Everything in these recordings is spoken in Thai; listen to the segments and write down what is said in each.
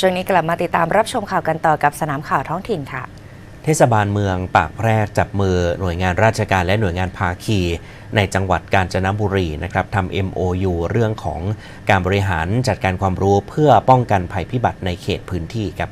ช่วงนี้กลับมาติดตามรับชมข่าวกันต่อกับสนามข่าวท้องถิ่นค่ะ เทศบาลเมืองปากแพรกจับมือหน่วยงานราชการและหน่วยงานภาคีในจังหวัดกาญจนบุรีนะครับทำ MOU เรื่องของการบริหารจัดการความรู้เพื่อป้องกันภัยพิบัติในเขตพื้นที่ครับ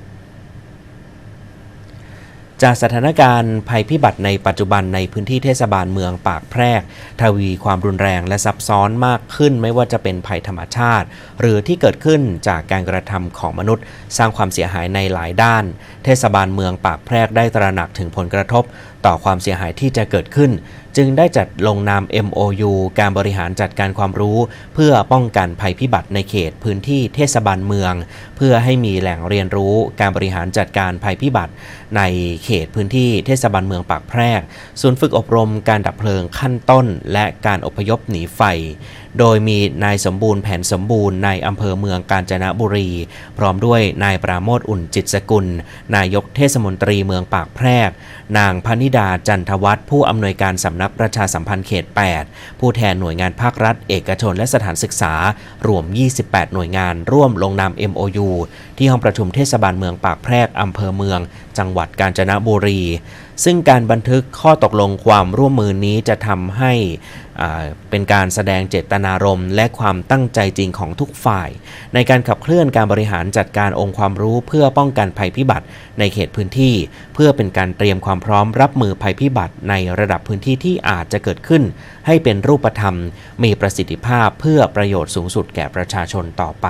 จากสถานการณ์ภัยพิบัติในปัจจุบันในพื้นที่เทศบาลเมืองปากแพรก ทวีความรุนแรงและซับซ้อนมากขึ้นไม่ว่าจะเป็นภัยธรรมชาติ หรือที่เกิดขึ้นจากการกระทำของมนุษย์ สร้างความเสียหายในหลายด้าน เทศบาลเมืองปากแพรกได้ตระหนักถึงผลกระทบ ต่อความเสียหายที่จะเกิดขึ้น จึงได้จัดลงนาม MOU การบริหารจัดการความรู้ เพื่อป้องกันภัยพิบัติในเขตพื้นที่เทศบาลเมือง เพื่อให้มีแหล่งเรียนรู้การบริหารจัดการภัยพิบัติในเขตพื้นที่เทศบาลเมืองปากแพรก ศูนย์ฝึกอบรมการดับเพลิงขั้นต้น และการอพยพหนีไฟ โดยมีนายสมบูรณ์แผนสมบูรณ์ในอำเภอเมืองกาญจนบุรี พร้อมด้วยนายปราโมทอุ่นจิตสกุล นายกเทศมนตรีเมืองปากแพรก นางพนิดาจันทวัฒน์ผู้อำนวยการสำนักประชาสัมพันธ์เขต 8 ผู้แทนหน่วยงานภาครัฐ เอกชนและสถานศึกษารวม 28 หน่วยงานร่วมลงนาม MOU ที่ห้องประชุมเทศบาลเมืองปากแพรกอำเภอเมือง จังหวัดกาญจนบุรี ซึ่งการบันทึกข้อตกลงความร่วมมือนี้จะทำให้เป็นการแสดงเจตนารมณ์ และความตั้งใจจริงของทุกฝ่าย ในการขับเคลื่อนการบริหารจัดการองค์ความรู้เพื่อป้องกันภัยพิบัติ ในเขตพื้นที่ เพื่อเป็นการเตรียมความพร้อมรับมือภัยพิบัติ ในระดับพื้นที่ที่อาจจะเกิดขึ้น ให้เป็นรูปธรรม มีประสิทธิภาพเพื่อประโยชน์สูงสุดแก่ประชาชนต่อไป